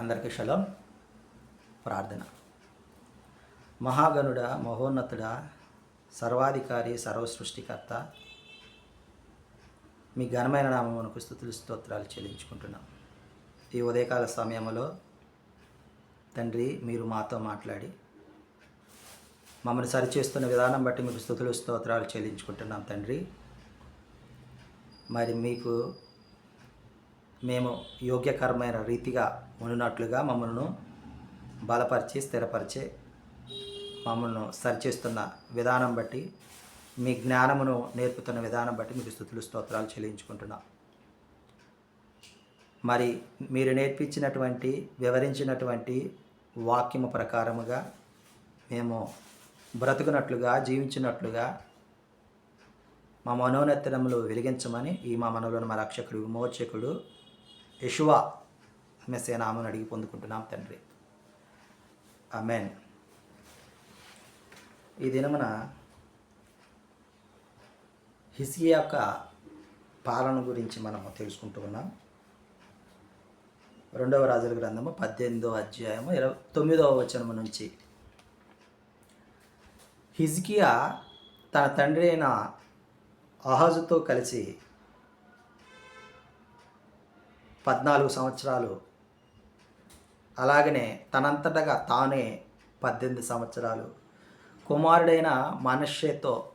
అందరికీ శలం ప్రార్థన. మహాగణుడ మహోన్నతుడ సర్వాధికారి సర్వసృష్టికర్త మీ ఘనమైన నామమునకు స్థుతులు స్తోత్రాలు చెల్లించుకుంటున్నాం. ఈ ఉదయకాల సమయంలో తండ్రి మీరు మాతో మాట్లాడి మమ్మల్ని సరిచేస్తున్న విధానం బట్టి మీకు స్థుతులు స్తోత్రాలు చెల్లించుకుంటున్నాం తండ్రి. మరి మీకు మేము యోగ్యకరమైన రీతిగా ఉన్నట్లుగా మమ్మల్ని బలపరిచి స్థిరపరిచే మమ్మల్ని సరిచేస్తున్న విధానం బట్టి మీ జ్ఞానమును నేర్పుతున్న విధానం బట్టి మీకు స్థుతులు స్తోత్రాలు చెల్లించుకుంటున్నాం. మరి మీరు నేర్పించినటువంటి వివరించినటువంటి వాక్యము ప్రకారముగా మేము బ్రతుకున్నట్లుగా జీవించినట్లుగా మా మనోనెత్తనములు వెలిగించమని ఈ మా మనలోని మా రక్షకుడు విమోచకుడు యశువా మెస్సే నామను అడిగి పొందుకుంటున్నాం తండ్రి. అమెన్ ఈ దినమున హిస్కియా యొక్క పాలన గురించి మనం తెలుసుకుంటూ ఉన్నాం. రెండవ రాజుల గ్రంథము పద్దెనిమిదవ అధ్యాయము ఇరవై తొమ్మిదవ వచనము నుంచి. హిజ్కియా తన తండ్రి అయిన అహాజుతో కలిసి పద్నాలుగు సంవత్సరాలు. అలాగనే తనంతటగా తానే పద్దెనిమిది సంవత్సరాలు. కుమారుడైన మనషేతో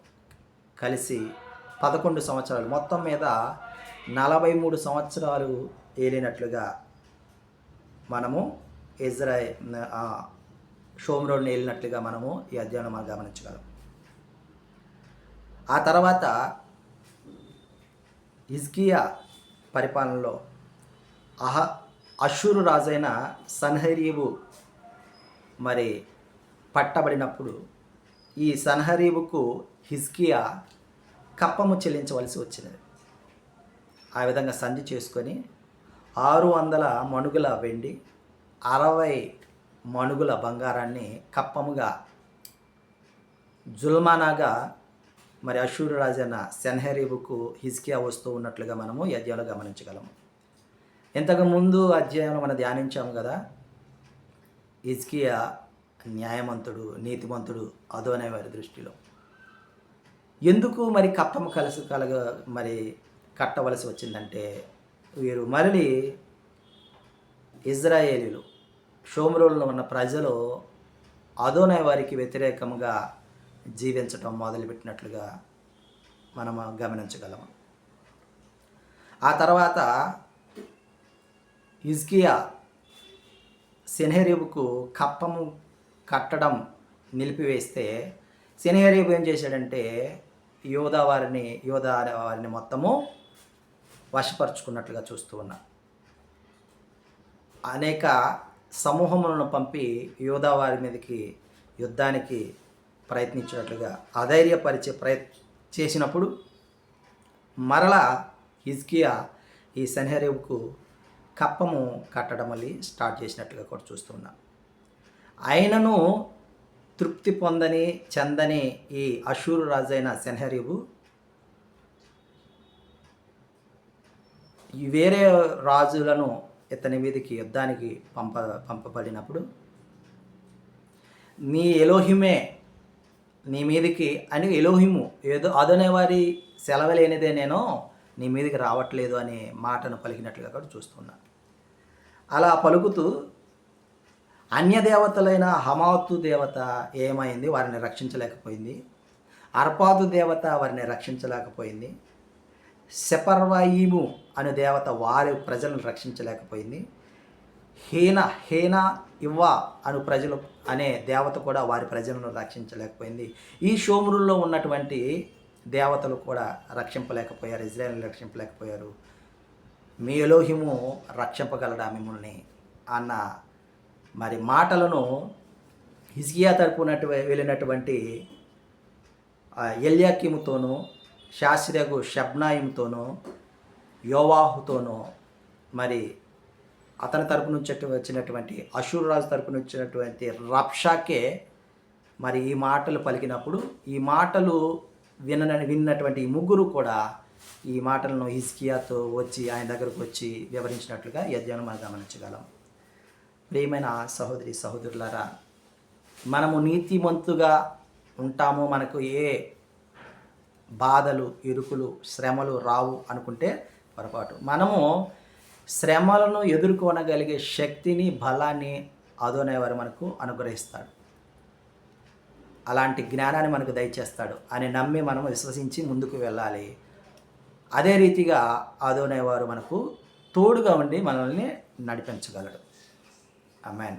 కలిసి పదకొండు సంవత్సరాలు. మొత్తం మీద నలభై మూడు సంవత్సరాలు ఏలినట్లుగా మనము ఇజ్రాయ్ షోమ్రోడ్ని వెళ్ళినట్లుగా మనము ఈ అధ్యయనం మనం గమనించగలం. ఆ తర్వాత ఇజ్కియా పరిపాలనలో అహ అషూరు రాజైన సన్హరీబు మరి పట్టబడినప్పుడు ఈ సన్హరీబుకు హిజ్కియా కప్పము చెల్లించవలసి వచ్చినది. ఆ విధంగా సంధి చేసుకొని ఆరు వందల మణుగుల వెండి అరవై మణుగుల బంగారాన్ని కప్పముగా జుల్మానాగా మరి అషూరు రాజైన సెన్హరీబుకు హిజ్కియా వస్తూ ఉన్నట్లుగా మనము ఈ గమనించగలము. ఇంతకు ముందు అధ్యాయంలో మనం ధ్యానించాము కదా ఇజ్కియా న్యాయమంతుడు నీతిమంతుడు అదోనే వారి దృష్టిలో. ఎందుకు మరి కప్పము కలిసి కలగ మరి కట్టవలసి వచ్చిందంటే వీరు మరలి ఇజ్రాయేలీలు షోమ్రోల్లో ఉన్న ప్రజలు అదోనే వారికి వ్యతిరేకంగా జీవించటం మొదలుపెట్టినట్లుగా మనం గమనించగలము. ఆ తర్వాత హిజ్కియా సెనహరీబుకు కప్పము కట్టడం నిలిపివేస్తే సెనహరీబు ఏం చేశాడంటే యోధా వారిని యోధా వారిని మొత్తము వశపరుచుకున్నట్లుగా చూస్తూ ఉన్నా. అనేక సమూహములను పంపి యోధా వారి మీదకి యుద్ధానికి ప్రయత్నించినట్లుగా అధైర్యపరిచే ప్రయత్ చేసినప్పుడు మరలా హిజ్కియా ఈ సెనహరీబుకు కప్పము కట్టడం మళ్ళీ స్టార్ట్ చేసినట్లుగా కూడా చూస్తున్నాం ఆయనను తృప్తి పొందని చెందని ఈ అషూరు రాజైన సెన్హరీబు వేరే రాజులను ఇతని మీదకి యుద్ధానికి పంప పంపబడినప్పుడు నీ ఎలోహిమే నీ మీదకి అని ఎలోహిము ఏదో అదనే వారి సెలవులేనిదే నేను నీ మీదకి రావట్లేదు అనే మాటను పలికినట్లుగా కూడా చూస్తున్నా. అలా పలుకుతూ అన్యదేవతలైన హమాతు దేవత ఏమైంది? వారిని రక్షించలేకపోయింది. అర్పాదు దేవత వారిని రక్షించలేకపోయింది. సెపర్వాయిము అనే దేవత వారి ప్రజలను రక్షించలేకపోయింది. హీన హీన ఇవ్వ అను ప్రజలు అనే దేవత కూడా వారి ప్రజలను రక్షించలేకపోయింది. ఈ షోమురుల్లో ఉన్నటువంటి దేవతలు కూడా రక్షింపలేకపోయారు ఇజ్రాయల్ రక్షింపలేకపోయారు. మీ ఎలోహిము రక్షింపగలడా మిమ్మల్ని అన్న మరి మాటలను హిజ్గియా తరపునటు వెళ్ళినటువంటి ఎల్యాకిముతోనూ శాస్త్రియగు షబ్నాయిముతోనూ యోవాహుతోనూ మరి అతని తరపు నుంచి వచ్చినటువంటి అషూర్ తరపు నుంచి వచ్చినటువంటి రప్షాకే మరి ఈ మాటలు పలికినప్పుడు ఈ మాటలు విన విన్నటువంటి ముగ్గురు కూడా ఈ మాటలను హిస్కియాతో వచ్చి ఆయన దగ్గరకు వచ్చి వివరించినట్లుగా ఈ అధ్యయనం మనం గమనించగలం. ప్రియమైన సహోదరి సహోదరులారా మనము నీతిమంతుగా ఉంటాము మనకు ఏ బాధలు ఇరుకులు శ్రమలు రావు అనుకుంటే పొరపాటు. మనము శ్రమలను ఎదుర్కొనగలిగే శక్తిని బలాన్ని అదోనేవారు మనకు అనుగ్రహిస్తాడు. అలాంటి జ్ఞానాన్ని మనకు దయచేస్తాడు. అని నమ్మి మనం విశ్వసించి ముందుకు వెళ్ళాలి. అదే రీతిగా ఆదోనేవారు మనకు తోడుగా ఉండి మనల్ని నడిపించగలడు. అమ్మాయి